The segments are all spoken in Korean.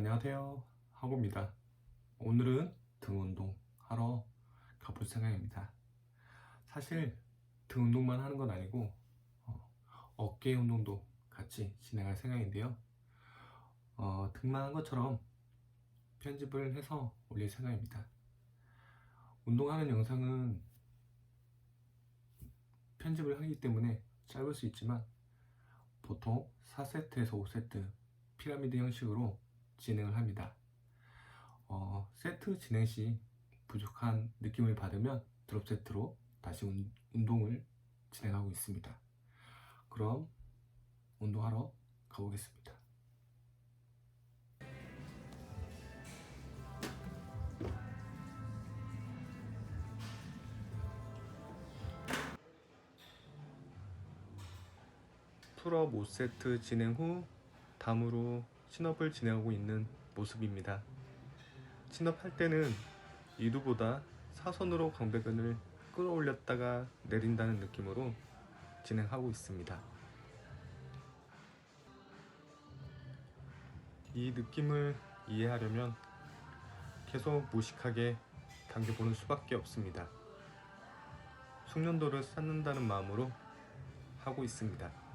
안녕하세요. 하고입니다. 오늘은 등 운동 하러 가볼 생각입니다. 사실 등 운동만 하는 건 아니고 어, 깨 운동도 같이 진행할 생각인데요. 어, 등만 한 것처럼 편집을 해서 올릴 생각입니다. 운동하는 영상은 편집을 하기 때문에 짧을 수 있지만 보통 4세트에서 5세트 피라미드 형식으로 진행을 합니다. 어, 세트 진행 시 부족한 느낌을 받으면 드롭 세트로 다시 운, 운동을 진행하고 있습니다. 그럼 운동하러 가보겠습니다. 풀업 5세트 진행 후 다음으로 신업을 진행하고 있는 모습입니다. 신업할 때는 이두보다 사선으로 광배근을 끌어올렸다가 내린다는 느낌으로 진행하고 있습니다. 이 느낌을 이해하려면 계속 무식하게 당겨보는 수밖에 없습니다. 숙련도를 쌓는다는 마음으로 하고 있습니다.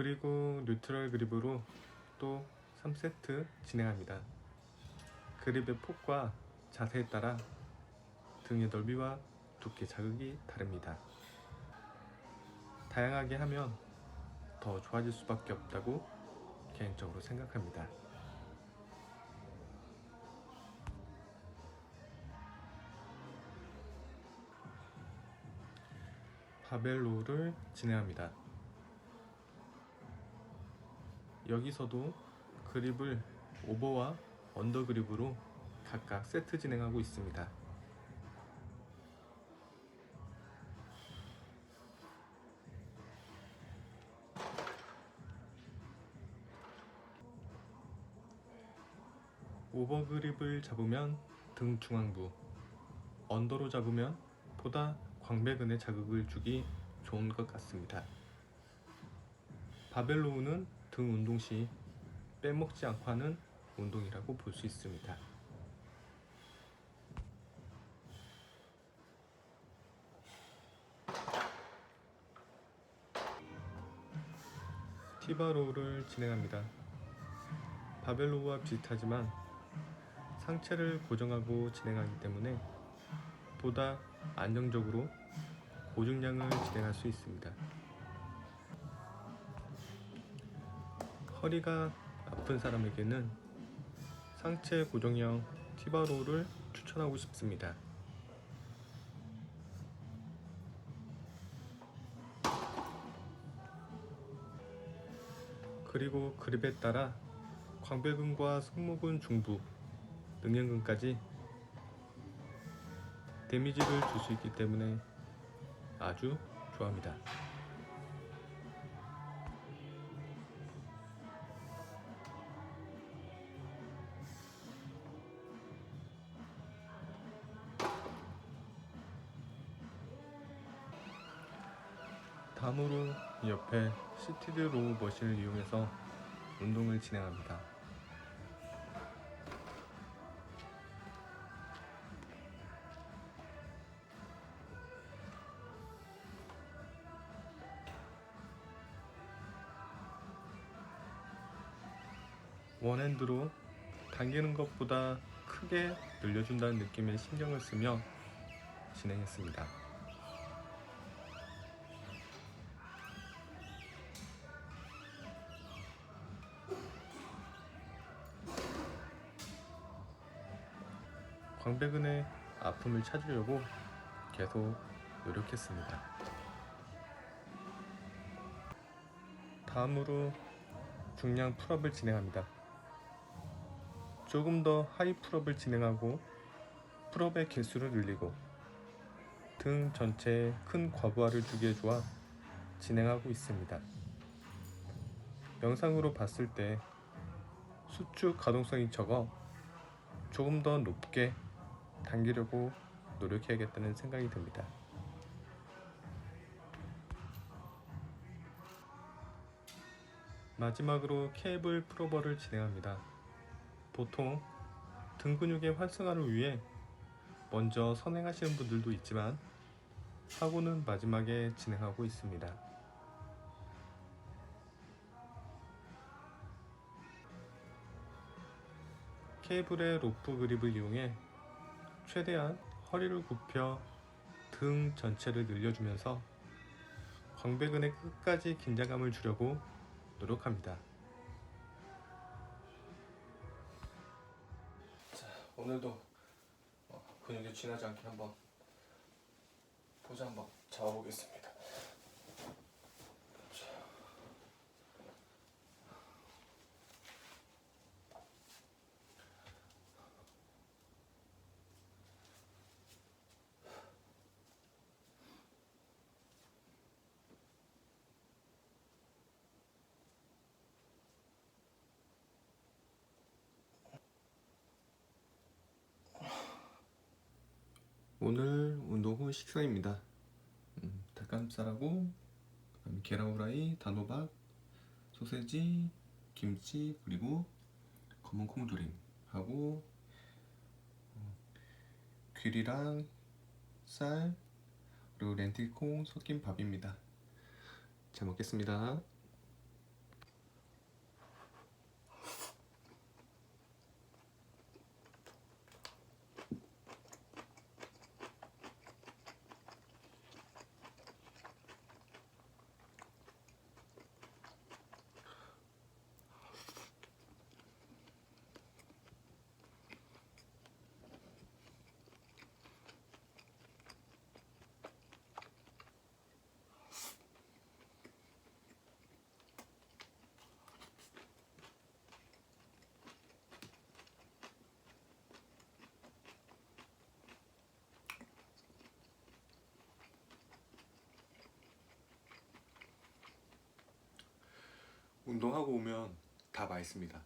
그리고 뉴트럴 그립으로 또 3세트 진행합니다. 그립의 폭과 자세에 따라 등의 넓이와 두께 자극이 다릅니다. 다양하게 하면 더 좋아질 수밖에 없다고 개인적으로 생각합니다. 바벨로를 진행합니다. 여기서도 그립을 오버와 언더 그립으로 각각 세트 진행하고 있습니다. 오버 그립을 잡으면 등 중앙부, 언더로 잡으면 보다 광배근에 자극을 주기 좋은 것 같습니다. 바벨로우는 등 운동 시 빼먹지 않고 하는 운동이라고 볼 수 있습니다. 티바로우를 진행합니다. 바벨로우와 비슷하지만 상체를 고정하고 진행하기 때문에 보다 안정적으로 고중량을 진행할 수 있습니다. 허리가 아픈 사람에게는 상체 고정형 티바로를 추천하고 싶습니다. 그리고 그립에 따라 광배근과 승모근 중부, 능형근까지 데미지를 줄 수 있기 때문에 아주 좋아합니다. 다음으로 옆에 시티드 로우 머신을 이용해서 운동을 진행합니다. 원핸드로 당기는 것보다 크게 늘려준다는 느낌의 신경을 쓰며 진행했습니다. 광배근의 아픔을 찾으려고 계속 노력했습니다. 다음으로 중량 풀업을 진행합니다. 조금 더 하이 풀업을 진행하고 풀업의 개수를 늘리고 등 전체에 큰 과부하를 주기에 좋아 진행하고 있습니다. 영상으로 봤을 때 수축 가동성이 적어 조금 더 높게 당기려고 노력해야겠다는 생각이 듭니다. 마지막으로 케이블 프로버를 진행합니다. 보통 등 근육의 활성화를 위해 먼저 선행하시는 분들도 있지만 하고는 마지막에 진행하고 있습니다. 케이블의 로프 그립을 이용해 최대한 허리를 굽혀 등 전체를 늘려주면서 광배근의 끝까지 긴장감을 주려고 노력합니다. 자, 오늘도 어, 근육에 쥐나지 않게 한번 포즈 한번 잡아보겠습니다. 오늘 운동 후 식사입니다. 음, 닭가슴살하고 계란 후라이, 단호박, 소세지, 김치 그리고 검은 콩조림 하고 어, 귤이랑 쌀 그리고 렌틸콩 섞인 밥입니다. 잘 먹겠습니다. 운동하고 오면 다 맛있습니다.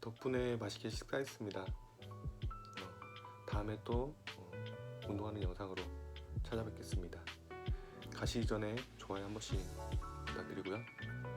덕분에 맛있게 식사했습니다. 어, 다음에 또 어, 운동하는 영상으로 찾아뵙겠습니다. 가시기 전에 좋아요 한 번씩 부탁드리고요.